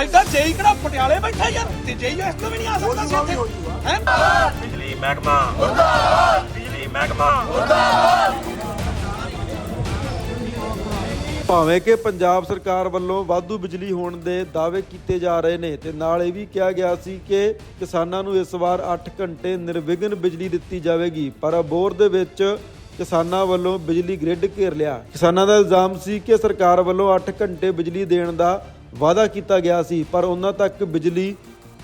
ਐਡਾ ਜੇਈ ਕਿਹੜਾ ਪਟਿਆਲੇ ਬੈਠਾ ਯਾਰ? ਤੇ ਜੇਈ ਇਸ ਤੋਂ ਵੀ ਨਹੀਂ ਆ ਸਕਦਾ ਸੀ ਇੱਥੇ ਹੈ? ਬਿਜਲੀ ਮਹਿਕਮਾ। ਮੁਰਦਾਬਾਦ! ਬਿਜਲੀ ਮਹਿਕਮਾ। ਭਾਵੇਂ ਕਿ ਪੰਜਾਬ ਸਰਕਾਰ ਵੱਲੋਂ ਵਾਧੂ ਬਿਜਲੀ ਹੋਣ ਦੇ ਦਾਅਵੇ ਕੀਤੇ ਜਾ ਰਹੇ ਨੇ ਤੇ ਨਾਲ ਇਹ ਵੀ ਕਿਹਾ ਗਿਆ ਸੀ ਕਿ ਕਿਸਾਨਾਂ ਨੂੰ ਇਸ ਵਾਰ 8 ਘੰਟੇ ਨਿਰਵਿਘਨ ਬਿਜਲੀ ਦਿੱਤੀ ਜਾਵੇਗੀ ਪਰ ਅਬੋਰ ਦੇ ਵਿੱਚ ਕਿਸਾਨਾਂ ਵੱਲੋਂ ਬਿਜਲੀ ਗ੍ਰਿਡ ਘੇਰ ਲਿਆ। ਕਿਸਾਨਾਂ ਦਾ ਇਲਜ਼ਾਮ ਸੀ ਕਿ ਸਰਕਾਰ ਵੱਲੋਂ 8 ਘੰਟੇ ਬਿਜਲੀ ਦੇਣ ਦਾ ਵਾਅਦਾ ਕੀਤਾ ਗਿਆ ਸੀ, ਪਰ ਉਹਨਾਂ ਤੱਕ ਬਿਜਲੀ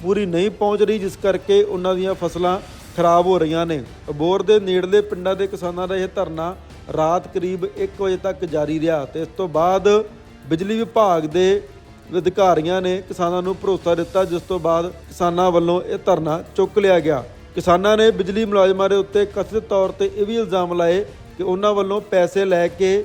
ਪੂਰੀ ਨਹੀਂ ਪਹੁੰਚ ਰਹੀ, ਜਿਸ ਕਰਕੇ ਉਹਨਾਂ ਦੀਆਂ ਫਸਲਾਂ ਖਰਾਬ ਹੋ ਰਹੀਆਂ ਨੇ। ਅਬੋਰ ਦੇ ਨੇੜਲੇ ਪਿੰਡਾਂ ਦੇ ਕਿਸਾਨਾਂ ਦਾ ਇਹ ਧਰਨਾ ਰਾਤ ਕਰੀਬ 1 ਵਜੇ ਤੱਕ ਜਾਰੀ ਰਿਹਾ ਤੇ ਇਸ ਤੋਂ ਬਾਅਦ ਬਿਜਲੀ ਵਿਭਾਗ ਦੇ ਅਧਿਕਾਰੀਆਂ ਨੇ ਕਿਸਾਨਾਂ ਨੂੰ ਭਰੋਸਾ ਦਿੱਤਾ, ਜਿਸ ਤੋਂ ਬਾਅਦ ਕਿਸਾਨਾਂ ਵੱਲੋਂ ਇਹ ਧਰਨਾ ਚੁੱਕ ਲਿਆ ਗਿਆ। ਕਿਸਾਨਾਂ ਨੇ ਬਿਜਲੀ ਮੁਲਾਜ਼ਮਾਂ ਦੇ ਉੱਤੇ ਕਥਿਤ ਤੌਰ ਤੇ ਇਹ ਵੀ ਇਲਜ਼ਾਮ ਲਾਏ ਕਿ ਉਹਨਾਂ ਵੱਲੋਂ ਪੈਸੇ ਲੈ ਕੇ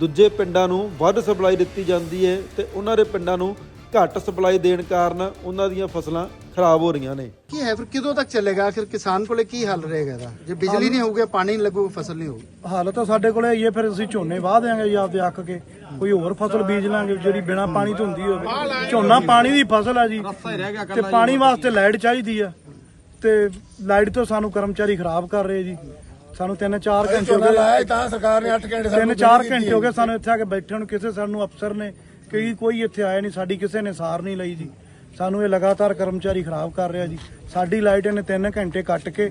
ਦੂਜੇ ਪਿੰਡਾਂ ਨੂੰ ਵੱਧ ਸਪਲਾਈ ਦਿੱਤੀ ਜਾਂਦੀ ਹੈ ਤੇ ਉਹਨਾਂ ਦੇ ਪਿੰਡਾਂ ਨੂੰ ਘੱਟ ਸਪਲਾਈ ਦੇਣ ਕਾਰਨ ਉਹਨਾਂ ਦੀਆਂ ਫਸਲਾਂ ਖਰਾਬ ਹੋ ਰਹੀਆਂ ਨੇ। ਕੀ ਹੈ ਫਿਰ? ਕਿਦੋਂ ਤੱਕ ਚੱਲੇਗਾ? ਆਖਿਰ ਕਿਸਾਨ ਕੋਲੇ ਕੀ ਹੱਲ ਰਹੇਗਾ ਇਹਦਾ? ਜੇ ਬਿਜਲੀ ਨਹੀਂ ਹੋਊਗੀ ਪਾਣੀ ਨਹੀਂ ਲੱਗੂਗਾ ਫਸਲ ਨਹੀਂ ਹੋਊਗੀ। ਹਾਲਤ ਤਾਂ ਸਾਡੇ ਕੋਲੇ ਆਈ ਹੈ ਫਿਰ ਅਸੀਂ ਝੋਨੇ ਵਾਹ ਦਿਆਂਗੇ ਜੀ ਆਪਦੇ ਅੱਕ ਕੇ। ਕੋਈ ਹੋਰ ਫਸਲ ਬੀਜ ਲਾਂਗੇ ਜਿਹੜੀ ਬਿਨਾ ਪਾਣੀ ਤੋਂ ਹੁੰਦੀ ਹੋਵੇ। ਝੋਨਾ ਪਾਣੀ ਦੀ ਫਸਲ ਹੈ ਜੀ ਤੇ ਪਾਣੀ ਵਾਸਤੇ ਲਾਈਟ ਚਾਹੀਦੀ ਆ। ਤੇ ਲਾਈਟ ਤੋਂ ਸਾਨੂੰ ਕਰਮਚਾਰੀ ਖਰਾਬ ਕਰ ਰਹੇ ਜੀ। ਸਾਨੂੰ 3-4 ਘੰਟੇ ਹੋ ਗਏ। ਤਾਂ ਸਰਕਾਰ ਨੇ 8 ਘੰਟੇ ਤਿੰਨ ਚਾਰ ਘੰਟੇ ਹੋ ਗਏ ਸਾਨੂੰ ਇੱਥੇ ਆ ਕੇ ਬੈਠੇ ਨੂੰ ਕਿਸੇ ਸਾਨੂੰ ਅਫਸਰ ਨੇ ਕਿ ਕੋਈ ਇੱਥੇ ਆਇਆ ਨਹੀਂ ਸਾਡੀ ਕਿਸੇ ਨੇ ਸਾਰ ਨਹੀਂ ਲਈ ਜੀ। ਸਾਨੂੰ ਇਹ ਲਗਾਤਾਰ ਕਰਮਚਾਰੀ ਖਰਾਬ ਕਰ ਰਿਹਾ ਜੀ। ਸਾਡੀ ਲਾਈਟ ਇਹਨੇ 3 ਘੰਟੇ ਕੱਟ ਕੇ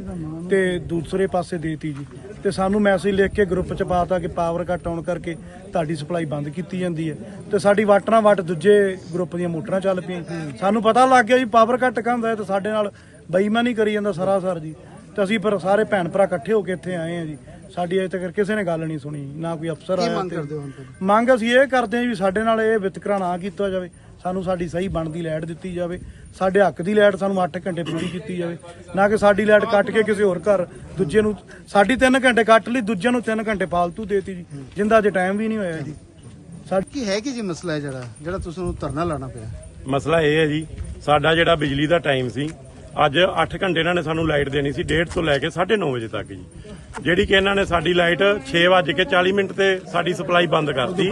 ਤੇ ਦੂਸਰੇ ਪਾਸੇ ਦੇਤੀ ਜੀ। ਤੇ ਸਾਨੂੰ ਮੈਸੇਜ ਲਿਖ ਕੇ ਗਰੁੱਪ ਚ ਪਾਤਾ ਕਿ ਪਾਵਰ ਕੱਟ ਆਉਣ ਕਰਕੇ ਤੁਹਾਡੀ ਸਪਲਾਈ ਬੰਦ ਕੀਤੀ ਜਾਂਦੀ ਹੈ। ਤੇ ਸਾਡੀ ਵਾਟਰਾਂ ਵਾਟ ਦੂਜੇ ਗਰੁੱਪ ਦੀਆਂ ਮੋਟਰਾਂ ਚੱਲ ਪਈਆਂ। ਸਾਨੂੰ ਪਤਾ ਲੱਗ ਗਿਆ ਜੀ ਪਾਵਰ ਕੱਟ ਕਹਿੰਦਾ ਤੇ ਸਾਡੇ ਨਾਲ ਬੇਈਮਾਨੀ ਕਰੀ ਜਾਂਦਾ ਸਰਾਸਰ ਜੀ। ਤੇ ਅਸੀਂ ਫਿਰ ਸਾਰੇ ਭੈਣ ਭਰਾ ਇਕੱਠੇ ਹੋ ਕੇ ਇੱਥੇ ਆਏ ਆ ਜੀ। ਸਾਡੀ ਅਜੇ ਤੱਕ ਕਿਸੇ ਨੇ ਗੱਲ ਨਹੀਂ ਸੁਣੀ ਨਾ ਕੋਈ ਅਫਸਰ ਆਇਆ ਮੰਗ ਤੇ- ਕਰਦੇ ਹੋ ਹੁਣ ਤੁਸੀਂ? ਮੰਗ ਅਸੀਂ ਇਹ ਕਰਦੇ ਹਾਂ ਵੀ ਸਾਡੇ ਨਾਲ ਇਹ ਵਿਤਕਰਾ ਨਾ ਕੀਤਾ ਜਾਵੇ ਸਾਨੂੰ ਸਾਡੀ ਸਹੀ ਬਣਦੀ ਲਾਈਟ ਦਿੱਤੀ ਜਾਵੇ ਸਾਡੇ ਹੱਕ ਦੀ ਲਾਈਟ ਸਾਨੂੰ 8 ਘੰਟੇ ਪੂਰੀ ਕੀਤੀ ਜਾਵੇ ਨਾ ਕਿ ਸਾਡੀ ਲਾਈਟ ਕੱਟ ਕੇ ਕਿਸੇ ਹੋਰ ਘਰ ਦੂਜੇ ਨੂੰ ਸਾਡੀ 3 ਘੰਟੇ ਕੱਟ ਲਈ ਦੂਜੇ ਨੂੰ 3 ਘੰਟੇ ਫਾਲਤੂ ਦੇਤੀ ਜੀ ਜਿੰਦਾ ਅਜੇ ਟਾਈਮ ਵੀ ਨਹੀਂ ਹੋਇਆ ਜੀ। ਸਾਡੀ ਕੀ ਹੈ ਕਿ ਜੀ ਮਸਲਾ ਹੈ ਜਿਹੜਾ ਜਿਹੜਾ ਤੁਸੀਂ ਨੂੰ ਧਰਨਾ ਲਾਣਾ ਪਿਆ? ਮਸਲਾ ਇਹ ਹੈ ਜੀ ਸਾਡਾ ਜਿਹੜਾ ਬਿਜਲੀ ਦਾ ਟਾਈਮ ਸੀ ਅੱਜ 8 ਘੰਟੇ ਇਹਨਾਂ ਨੇ ਸਾਨੂੰ ਲਾਈਟ ਦੇਣੀ ਸੀ 1:30 ਤੋਂ ਲੈ ਕੇ 9:30 ਵਜੇ ਤੱਕ ਜੀ। ਜਿਹੜੀ ਕਿ ਇਹਨਾਂ ਨੇ ਸਾਡੀ ਲਾਈਟ 6:40 ਮਿੰਟ ਤੇ ਸਾਡੀ ਸਪਲਾਈ ਬੰਦ ਕਰਤੀ।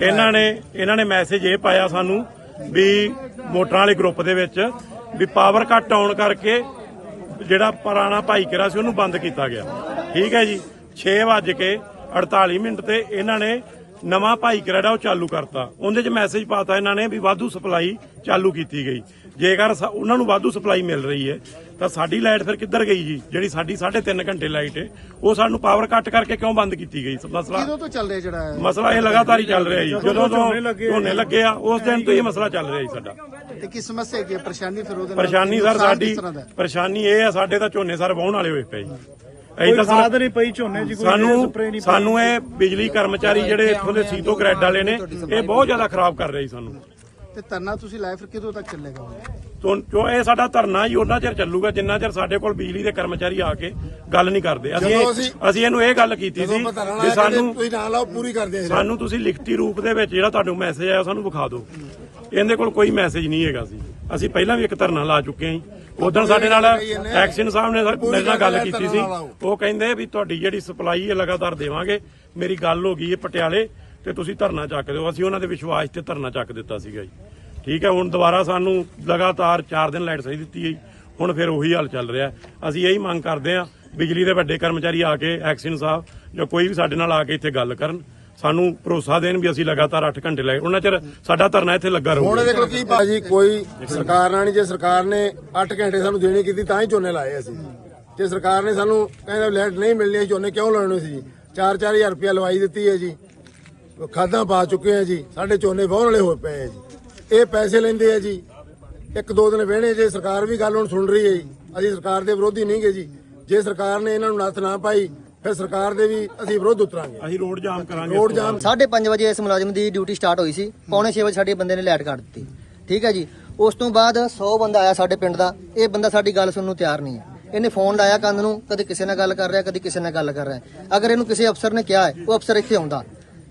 ਇਹਨਾਂ ਨੇ ਇਹਨਾਂ ਨੇ ਮੈਸੇਜ ਇਹ ਪਾਇਆ ਸਾਨੂੰ ਵੀ ਮੋਟਰਾਂ ਵਾਲੇ ਗਰੁੱਪ ਦੇ ਵਿੱਚ ਵੀ ਪਾਵਰ ਕੱਟ ਆਉਣ ਕਰਕੇ ਜਿਹੜਾ ਪੁਰਾਣਾ ਭਾਈ ਕਿਰਾ ਸੀ ਉਹਨੂੰ ਬੰਦ ਕੀਤਾ ਗਿਆ। ਠੀਕ ਹੈ ਜੀ 6:48 ਮਿੰਟ ਤੇ ਇਹਨਾਂ ਨੇ ਨਵਾਂ ਭਾਈ ਕਿਹੜਾ ਉਹ ਚਾਲੂ ਕਰਤਾ। ਉਹਦੇ 'ਚ ਮੈਸੇਜ ਪਾਤਾ ਇਹਨਾਂ ਨੇ ਵੀ ਵਾਧੂ ਸਪਲਾਈ ਚਾਲੂ ਕੀਤੀ ਗਈ। ਜੇਕਰ ਸ- ਉਹਨਾਂ ਨੂੰ ਵਾਧੂ ਸਪਲਾਈ ਮਿਲ ਰਹੀ ਹੈ ਤਾਂ ਸਾਡੀ ਲਾਈਟ ਫਿਰ ਕਿੱਧਰ ਗਈ ਜੀ ਜਿਹੜੀ ਸਾਡੀ 3.5 ਘੰਟੇ ਲਾਈਟ ਹੈ ਉਹ ਸਾਨੂੰ ਪਾਵਰ ਕੱਟ ਕਰਕੇ ਕਿਉਂ ਬੰਦ ਕੀਤੀ ਗਈ ਮਸਲਾ ਕਿਦੋਂ ਤੋਂ ਚੱਲ ਰਿਹਾ ਜਿਹੜਾ ਇਹ? ਮਸਲਾ ਇਹ ਲਗਾਤਾਰ ਹੀ ਚੱਲ ਰਿਹਾ ਜੀ ਜਦੋਂ ਤੋਂ ਝੋਨੇ ਲੱਗੇ ਆ। ਉਸ ਦਿਨ ਤੋਂ ਹੀ ਇਹ ਮਸਲਾ ਚੱਲ ਰਿਹਾ ਜੀ ਸਾਡਾ ਤੇ ਕੀ ਸਮੱਸਿਆ ਕੀ ਹੈ ਪਰੇਸ਼ਾਨੀ ਫਿਰ ਉਹਦੇ ਨਾਲ ਪਰੇਸ਼ਾਨੀ ਸਰ ਨੁਕਸਾਨ ਸਾਡੀ ਕਿਸ ਤਰ੍ਹਾਂ ਦਾ ਹੈ? ਪਰੇਸ਼ਾਨੀ ਇਹ ਆ ਸਾਡੇ ਤਾਂ ਝੋਨੇ ਸਰ ਵਾਹੁਣ ਵਾਲੇ ਹੋਏ ਪਏ ਜੀ ਅਸੀਂ ਕੋਈ ਤਾਂ ਖਾਦ ਸਰ ਨਹੀਂ ਪਈ ਝੋਨੇ 'ਚ ਕੋਈ ਸਾਨੂੰ ਸਪਰੇ ਨਹੀਂ ਪਈ। ਸਾਨੂੰ ਇਹ ਬਿਜਲੀ ਕਰਮਚਾਰੀ ਜਿਹੜੇ ਇੱਥੋਂ ਦੇ ਸੀਤੋ ਗ੍ਰੈਡ ਵਾਲੇ ਨੇ ਇਹ ਬਹੁਤ ਜ਼ਿਆਦਾ ਖਰਾਬ ਕਰ ਰਹੇ ਜੀ ਸਾਨੂੰ ਤੇ ਧਰਨਾ ਤੁਸੀਂ ਲਾਇਆ ਫਿਰ ਕਿਦੋਂ ਤੱਕ ਚੱਲੇਗਾ? ਤੋਂ ਜੋ ਇਹ ਸਾਡਾ ਧਰਨਾ ਹੀ ਉਹਨਾਂ ਚਿਰ ਚੱਲੂਗਾ ਜਿੰਨਾ ਚਿਰ ਸਾਡੇ ਕੋਲ ਬਿਜਲੀ ਦੇ ਕਰਮਚਾਰੀ ਆ ਕੇ ਗੱਲ ਨਹੀਂ ਕਰਦੇ। ਅਸੀਂ ਜਦੋਂ ਅਸੀਂ- ਅਸੀਂ ਇਹਨੂੰ ਇਹ ਗੱਲ ਕੀਤੀ ਸੀ ਕਿ ਸਾਨੂੰ ਤੁਸੀਂ ਨਾਲ ਲਾਓ ਪੂਰੀ ਕਰਦੇ ਆ ਸਾਨੂੰ ਤੁਸੀਂ ਲਿਖਤੀ ਰੂਪ ਦੇ ਵਿੱਚ ਜਿਹੜਾ ਤੁਹਾਨੂੰ ਮੈਸੇਜ ਆਇਆ ਸਾਨੂੰ ਵਿਖਾ ਦਿਓ। ਇਹਦੇ ਕੋਲ ਕੋਈ ਮੈਸੇਜ ਨਹੀਂ ਹੈਗਾ ਸੀ। ਅਸੀਂ ਪਹਿਲਾਂ ਵੀ ਇੱਕ ਧਰਨਾ ਲਾ ਚੁੱਕੇ ਹਾਂ ਉਦੋਂ ਸਾਡੇ ਨਾਲ ਐਕਸ਼ਨ ਸਾਹਿਬ ਨੇ ਸਾ- ਮੇਰੇ ਨਾਲ ਗੱਲ ਕੀਤੀ ਸੀ। ਉਹ ਕਹਿੰਦੇ ਵੀ ਤੁਹਾਡੀ ਜਿਹੜੀ ਸਪਲਾਈ ਹੈ ਲਗਾਤਾਰ ਦੇਵਾਂਗੇ। ਮੇਰੀ ਗੱਲ ਹੋ ਗਈ ਹੈ ਪਟਿਆਲੇ। ਤੇ ਤੁਸੀਂ ਧਰਨਾ ਚੱਕ ਦਿਓ। ਅਸੀਂ ਉਹਨਾਂ ਦੇ ਵਿਸ਼ਵਾਸ ਤੇ ਧਰਨਾ ਚੱਕ ਦਿੱਤਾ ਸੀਗਾ ਜੀ। ਠੀਕ ਹੈ, ਹੁਣ ਦੁਬਾਰਾ ਸਾਨੂੰ ਲਗਾਤਾਰ 4 ਦਿਨ ਲਾਈਟ ਸਹੀ ਦਿੱਤੀ ਹੈ ਜੀ। ਹੁਣ ਫਿਰ ਉਹੀ ਹਾਲ ਚੱਲ ਰਿਹਾ। ਅਸੀਂ ਇਹੀ ਮੰਗ ਕਰਦੇ ਹਾਂ, ਬਿਜਲੀ ਦੇ ਵੱਡੇ ਕਰਮਚਾਰੀ ਆ ਕੇ, ਐਕਸੀਨ ਸਾਹਿਬ ਜਾਂ ਕੋਈ ਵੀ ਸਾਡੇ ਨਾਲ ਆ ਕੇ ਇੱਥੇ ਗੱਲ ਕਰਨ। ਸਾਨੂੰ ਭਰੋਸਾ ਦੇਣ ਵੀ ਅਸੀਂ ਲਗਾਤਾਰ 8 ਘੰਟੇ ਲਾਏ ਉਹਨਾਂ ਚਿਰ ਸਾਡਾ ਧਰਨਾ ਇੱਥੇ ਲੱਗਾ ਹੁਣ ਰਹੂਗਾ ਦੇਖੋ ਕੀ ਬਾਜੀ ਕੋਈ ਸਰਕਾਰ ਨਾਲ ਨਹੀਂ, ਜੇ ਸਰਕਾਰ ਨੇ 8 ਘੰਟੇ ਸਾਨੂੰ ਦੇਣੀ ਕੀਤੀ, ਤਾਂ ਹੀ ਝੋਨੇ ਲਾਏ ਅਸੀਂ। ਜੇ ਸਰਕਾਰ ਨੇ ਸਾਨੂੰ ਕਹਿੰਦਾ ਲੈਟ ਨਹੀਂ ਮਿਲਣੀ, ਅਸੀਂ ਝੋਨੇ ਕਿਉਂ ਲਾਉਣੇ ਸੀ ਜੀ? 4-4000 ਰੁਪਇਆ ਲਵਾਈ ਦਿੱਤੀ ਹੈ ਜੀ। ਖਾਦਾਂ ਪਾ ਚੁੱਕੇ ਆ ਜੀ ਸਾਡੇ ਝੋਨੇ ਬਹੁਤ ਵਾਲੇ ਹੋਏ ਪਏ ਆ ਜੀ। ਇਹ ਪੈਸੇ ਲੈਂਦੇ ਆ ਜੀ। ਇੱਕ ਦੋ ਦਿਨ ਵੇਣੇ ਜੇ ਸਰਕਾਰ ਵੀ ਗੱਲ ਹੁਣ ਸੁਣ ਰਹੀ ਹੈ ਜੀ। ਅਸੀਂ ਸਰਕਾਰ ਦੇ ਵਿਰੋਧੀ ਨਹੀਂ ਜੀ। ਜੇ ਸਰਕਾਰ ਨੇ ਇਹਨਾਂ ਨੂੰ ਨੱਥ ਨਾ ਪਾਈ ਫਿਰ ਸਰਕਾਰ ਦੇ ਵੀ ਅਸੀਂ ਵਿਰੋਧ ਉਤਰਾਂਗੇ। ਅਸੀਂ ਰੋਡ ਜਾਮ ਕਰਾਂਗੇ ਰੋਡ ਜਾਮ 5:30 ਵਜੇ ਇਸ ਮੁਲਾਜ਼ਮ ਦੀ ਡਿਊਟੀ ਸਟਾਰਟ ਹੋਈ ਸੀ। ਪੌਣੇ 6 ਵਜੇ ਸਾਡੇ ਬੰਦੇ ਨੇ ਲਾਈਟ ਕੱਟ ਦਿੱਤੀ। ਠੀਕ ਹੈ ਜੀ। ਉਸ ਤੋਂ ਬਾਅਦ 100 ਬੰਦਾ ਆਇਆ ਸਾਡੇ ਪਿੰਡ ਦਾ। ਇਹ ਬੰਦਾ ਸਾਡੀ ਗੱਲ ਸੁਣਨ ਨੂੰ ਤਿਆਰ ਨਹੀਂ ਹੈ। ਇਹਨੇ ਫੋਨ ਲਾਇਆ ਕੰਨ ਨੂੰ ਕਦੇ ਕਿਸੇ ਨਾਲ ਗੱਲ ਕਰ ਰਿਹਾ ਕਦੇ ਕਿਸੇ ਨਾਲ ਗੱਲ ਕਰ ਰਿਹਾ। ਅਗਰ ਇਹਨੂੰ ਕਿਸੇ ਅਫਸਰ ਨੇ ਕਿਹਾ ਹੈ ਉਹ ਅਫਸਰ ਇੱਥੇ ਆਉਂਦਾ।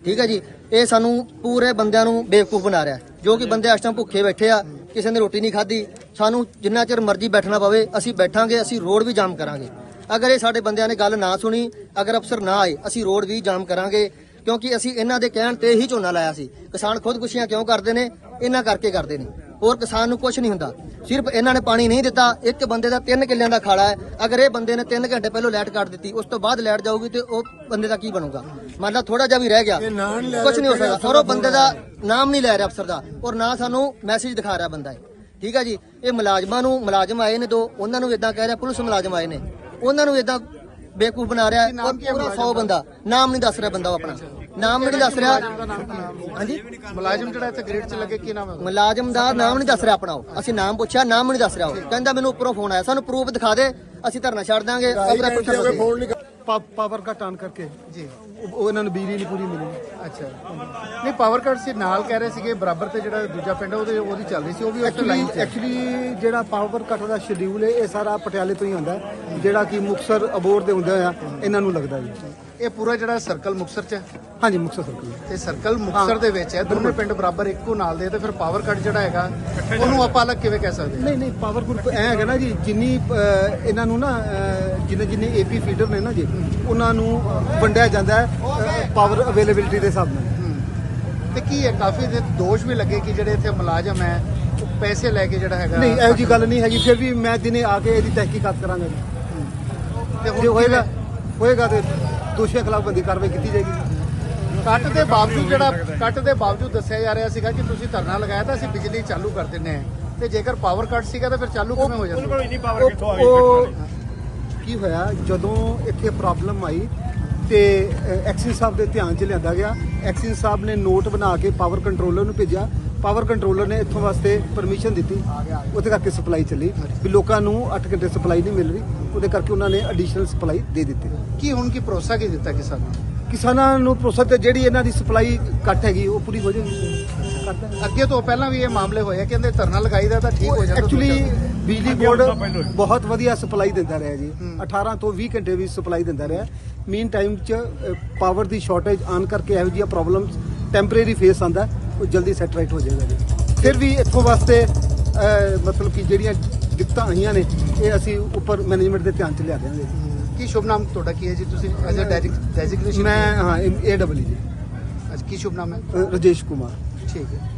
ਠੀਕ ਹੈ ਜੀ? ਇਹ ਸਾਨੂੰ ਪੂਰੇ ਬੰਦਿਆਂ ਨੂੰ ਬੇਵਕੂਫ ਬਣਾ ਰਿਹਾ। ਜੋ ਕਿ ਬੰਦੇ ਇਸ ਟਾਈਮ ਭੁੱਖੇ ਬੈਠੇ ਆ, ਕਿਸੇ ਨੇ ਰੋਟੀ ਨਹੀਂ ਖਾਧੀ, ਸਾਨੂੰ ਜਿੰਨਾ ਚਿਰ ਮਰਜ਼ੀ ਬੈਠਣਾ ਪਵੇ, ਅਸੀਂ ਬੈਠਾਂਗੇ, ਅਸੀਂ ਰੋਡ ਵੀ ਜਾਮ ਕਰਾਂਗੇ। ਅਗਰ ਇਹ ਸਾਡੇ ਬੰਦਿਆਂ ਨੇ ਗੱਲ ਨਾ ਸੁਣੀ, ਅਗਰ ਅਫਸਰ ਨਾ ਆਏ, ਅਸੀਂ ਰੋਡ ਵੀ ਜਾਮ ਕਰਾਂਗੇ, ਕਿਉਂਕਿ ਅਸੀਂ ਇਹਨਾਂ ਦੇ ਕਹਿਣ ਤੇ ਹੀ ਝੋਨਾ ਲਾਇਆ ਸੀ। ਕਿਸਾਨ ਖੁਦਕੁਸ਼ੀਆਂ ਕਿਉਂ ਕਰਦੇ ਨੇ? ਇਹਨਾਂ ਕਰਕੇ ਕਰਦੇ ਨੇ। ਹੋਰ ਕਿਸਾਨ ਨੂੰ ਕੁਝ ਨਹੀਂ ਹੁੰਦਾ। ਸਿਰਫ ਇਹਨਾਂ ਨੇ ਪਾਣੀ ਨਹੀਂ ਦਿੱਤਾ ਇੱਕ ਬੰਦੇ ਦਾ 3 ਕਿੱਲਿਆਂ ਦਾ ਖਾਲਾ ਹੈ। ਅਗਰ ਇਹ ਬੰਦੇ ਨੇ 3 ਘੰਟੇ ਪਹਿਲਾਂ ਲਾਈਟ ਕੱਟ ਦਿੱਤੀ ਉਸ ਤੋਂ ਬਾਅਦ ਲਾਈਟ ਜਾਊਗੀ ਤੇ ਉਹ ਬੰਦੇ ਦਾ ਕੀ ਬਣੂਗਾ? ਮੰਨ ਲਾ ਥੋੜਾ ਜਿਹਾ ਵੀ ਰਹਿ ਗਿਆ। ਕੁਝ ਨਹੀਂ ਹੋ ਸਕਦਾ। ਔਰ ਉਹ ਬੰਦੇ ਦਾ ਨਾਮ ਨਹੀਂ ਲੈ ਰਿਹਾ ਅਫਸਰ ਦਾ ਔਰ ਨਾ ਸਾਨੂੰ ਮੈਸੇਜ ਦਿਖਾ ਰਿਹਾ ਬੰਦਾ ਹੈ ਠੀਕ ਹੈ ਜੀ? ਇਹ ਮੁਲਾਜ਼ਮਾਂ ਨੂੰ ਮੁਲਾਜ਼ਮ ਆਏ ਨੇ ਦੋ ਉਹਨਾਂ ਨੂੰ ਇਦਾਂ ਕਹਿ ਰਿਹਾ ਪੁਲਿਸ ਮੁਲਾਜ਼ਮ ਆਏ ਨੇ। ਉਹਨਾਂ ਨੂੰ ਇਦਾਂ ਬੇਕੂਫ ਬਣਾ ਰਿਹਾ ਪੂਰਾ 100 ਬੰਦਾ। ਨਾਮ ਨਹੀਂ ਦੱਸ ਰਿਹਾ ਬੰਦਾ ਆਪਣਾ। ਨਾਮ ਨਹੀਂ ਦੱਸ ਰਿਹਾ। ਹਾਂਜੀ? ਮੁਲਾਜ਼ਮ ਜਿਹੜਾ ਇੱਥੇ ਗ੍ਰਿਡ 'ਚ ਲੱਗੇ ਕੀ ਨਾਮ ਹੈ ਉਹਦਾ? ਮੁਲਾਜ਼ਮ ਦਾ ਨਾਮ ਨਹੀਂ ਦੱਸ ਰਿਹਾ ਆਪਣਾ ਉਹ। ਅਸੀਂ ਨਾਮ ਪੁੱਛਿਆ ਨਾਮ ਨਹੀਂ ਦੱਸ ਰਿਹਾ ਉਹ। ਕਹਿੰਦਾ ਮੈਨੂੰ ਉੱਪਰੋਂ ਫੋਨ ਆਇਆ। ਸਾਨੂੰ ਪ੍ਰੂਫ ਦਿਖਾ ਦੇ ਅਸੀਂ ਧਰਨਾ ਛੱਡ ਦਾਂਗੇ। ਕੋਈ ਫੋਨ ਨਹੀਂ ਪਾਵਰ ਕੱਟ ਆਨ ਕਰਕੇ। ਜੀ। ਉਹ ਇਹਨਾਂ ਨੂੰ ਬਿਜਲੀ ਨਹੀਂ ਪੂਰੀ ਮਿਲੀ। ਅੱਛਾ। ਨਹੀਂ ਪਾਵਰ ਕੱਟ ਸੀ ਨਾਲ ਕਹਿ ਰਹੇ ਸੀਗੇ ਬਰਾਬਰ ਤੇ ਜਿਹੜਾ ਦੂਜਾ ਪਿੰਡ ਹੈ ਉਹਦੇ ਉਹਦੀ ਚੱਲ ਰਹੀ ਸੀ ਉਹ ਵੀ ਉਸ ਲਾਈਨ ਹੈ। ਐਕਚੁਅਲੀ ਜਿਹੜਾ ਪਾਵਰ ਕੱਟ ਦਾ ਸ਼ਡਿਊਲ ਹੈ ਇਹ ਸਾਰਾ ਪਟਿਆਲੇ ਤੋਂ ਹੀ ਹੁੰਦਾ ਹੈ, ਜਿਹੜਾ ਕਿ ਮੁਕਸਰ ਅਬੋਰ ਦੇ ਹੁੰਦੇ ਆ ਇਹਨਾਂ ਨੂੰ ਲੱਗਦਾ ਜੀ। ਇਹ ਪੂਰਾ ਜਿਹੜਾ ਸਰਕਲ ਮੁਕਸਰ 'ਚ ਹੈ? ਹਾਂਜੀ ਮੁਕਸਰ ਸਰਕਲ ਤੇ ਸਰਕਲ ਮੁਕਸਰ ਦੇ ਵਿੱਚ ਹੈ ਦੋਨੇ ਪਿੰਡ ਬਰਾਬਰ ਇੱਕੋ ਨਾਲ ਦੇ ਤੇ ਫਿਰ ਪਾਵਰ ਕੱਟ ਜਿਹੜਾ ਹੈਗਾ ਉਹਨੂੰ ਆਪਾਂ ਅਲੱਗ ਕਿਵੇਂ ਕਹਿ ਸਕਦੇ ਹਾਂ? ਨਹੀਂ ਨਹੀਂ ਪਾਵਰ ਗਰੁੱਪ ਐ ਹੈਗਾ ਨਾ ਜੀ ਜਿੰਨੀ ਅਹ, ਇਹਨਾਂ ਨੂੰ ਨਾ ਅਹ, ਜਿੰਨੇ ਜਿੰਨੇ ਏਪੀ ਫੀਡਰ ਨੇ ਨਾ ਜੀ ਉਹਨਾਂ ਨੂੰ ਵੰਡਿਆ ਜਾਂਦਾ ਹੈ ਪਾਵਰ ਅਵੇਲੇਬਿਲਿਟੀ ਦੇ ਹਿਸਾਬ ਨਾਲ। ਤੇ ਕੀ ਹੈ ਕਾਫੀ ਦੇ ਦੋਸ਼ ਵੀ ਲੱਗੇ ਕਿ ਜਿਹੜੇ ਇੱਥੇ ਮੁਲਾਜ਼ਮ ਹੈ ਉਹ ਪੈਸੇ ਲੈ ਕੇ ਜਿਹੜਾ ਹੈਗਾ ਨਹੀਂ ਇਹੋ ਜੀ ਗੱਲ ਨਹੀਂ ਹੈਗੀ ਫਿਰ ਵੀ ਮੈਂ ਦਿਨੇ ਆ ਕੇ ਇਹਦੀ ਤਹਿਕੀਕਾਤ ਕਰਾਂਗਾ ਜੀ। ਤੇ ਹੋਏਗਾ ਹੋਏਗਾ ਤੇ ਦੋਸ਼ੀਆਂ ਖਿਲਾਫ ਬੰਦੀ ਕਾਰਵਾਈ ਕੀਤੀ ਜਾਏਗੀ। ਕੱਟ ਦੇ ਬਾਵਜੂਦ ਜਿਹੜਾ ਕੱਟ ਦੇ ਬਾਵਜੂਦ ਦੱਸਿਆ ਜਾ ਰਿਹਾ ਸੀਗਾ ਕਿ ਤੁਸੀਂ ਧਰਨਾ ਲਗਾਇਆ ਤਾਂ ਅਸੀਂ ਬਿਜਲੀ ਚਾਲੂ ਕਰ ਦਿੰਨੇ ਆ ਤੇ ਜੇਕਰ ਪਾਵਰ ਕੱਟ ਸੀਗਾ ਤਾਂ ਫਿਰ ਚਾਲੂ ਕਿਵੇਂ ਹੋ ਜਾਂਦਾ? ਉਹ- ਉਹ ਕੀ ਹੋਇਆ ਜਦੋਂ ਇੱਥੇ ਪ੍ਰੋਬਲਮ ਆਈ ਤੇ ਐਕਸਿਨ ਸਾਹਿਬ ਦੇ ਧਿਆਨ 'ਚ ਲਿਆਂਦਾ ਗਿਆ। ਐਕਸਿਨ ਸਾਹਿਬ ਨੇ ਨੋਟ ਬਣਾ ਕੇ ਪਾਵਰ ਕੰਟਰੋਲਰ ਨੂੰ ਭੇਜਿਆ। ਪਾਵਰ ਕੰਟਰੋਲਰ ਨੇ ਇੱਥੋਂ ਵਾਸਤੇ ਪਰਮਿਸ਼ਨ ਦਿੱਤੀ। ਉਹਦੇ ਕਰਕੇ ਸਪਲਾਈ ਚੱਲੀ। ਵੀ ਲੋਕਾਂ ਨੂੰ 8 ਘੰਟੇ ਸਪਲਾਈ ਨਹੀਂ ਮਿਲ ਰਹੀ। ਉਹਦੇ ਕਰਕੇ ਉਹਨਾਂ ਨੇ ਐਡੀਸ਼ਨਲ ਸਪਲਾਈ ਦੇ ਦਿੱਤੀ। ਕੀ ਹੁਣ ਕੀ ਭਰੋਸਾ ਕੀ ਦਿੱਤਾ ਕਿਸਾਨਾਂ ਨੂੰ? ਕਿਸਾਨਾਂ ਨੂੰ ਪ੍ਰੋਸੈਸ ਤੇ ਜਿਹੜੀ ਇਹਨਾਂ ਦੀ ਸਪਲਾਈ ਘੱਟ ਹੈਗੀ ਉਹ ਪੂਰੀ ਹੋ ਜਾਏਗੀ। ਅੱਗੇ ਤੋਂ ਪਹਿਲਾਂ ਵੀ ਇਹ ਮਾਮਲੇ ਹੋਏ ਆ, ਕਹਿੰਦੇ ਧਰਨਾ ਲਗਾਈਦਾ ਤਾਂ ਠੀਕ ਹੋ ਜਾਂਦਾ ਐਕਚੁਅਲੀ। ਬਿਜਲੀ ਬੋਰਡ ਬਹੁਤ ਵਧੀਆ ਸਪਲਾਈ ਦਿੰਦਾ ਰਿਹਾ ਜੀ। 18 ਤੋਂ 20 ਘੰਟੇ ਵੀ ਸਪਲਾਈ ਦਿੰਦਾ ਰਿਹਾ। ਮੀਨ ਟਾਈਮ ਚ ਪਾਵਰ ਦੀ ਸ਼ਾਰਟੇਜ ਆਨ ਕਰਕੇ ਇਹੋ ਜਿਹੀਆਂ ਪ੍ਰੋਬਲਮਸ ਟੈਂਪਰੇਰੀ ਫੇਸ ਆਂਦਾ ਉਹ ਜਲਦੀ ਸੈਟਰਾਈਟ ਹੋ ਜਾਏਗਾ ਜੀ। ਫਿਰ ਵੀ ਇੱਥੋਂ ਵਾਸਤੇ ਮਤਲਬ ਕਿ ਜਿਹੜੀਆਂ ਦਿੱਕਤਾਂ ਆਈਆਂ ਨੇ ਇਹ ਅਸੀਂ ਉੱਪਰ ਮੈਨੇਜਮੈਂਟ ਦੇ ਧਿਆਨ ਚ ਲਿਆ ਦਿਆਂਗੇ। ਕੀ ਸ਼ੁਭ ਨਾਮ ਤੁਹਾਡਾ ਕੀ ਹੈ ਜੀ? ਤੁਸੀਂ ਐਜ਼ ਅ ਡੈਜ਼ਿਗਨੇਸ਼ਨ ਮੈਂ ਹਾਂ? ਏ ਡਬਲ ਜੀ। ਕੀ ਸ਼ੁਭ ਨਾਮ ਹੈ? ਰਾਜੇਸ਼ ਕੁਮਾਰ। ਠੀਕ ਹੈ।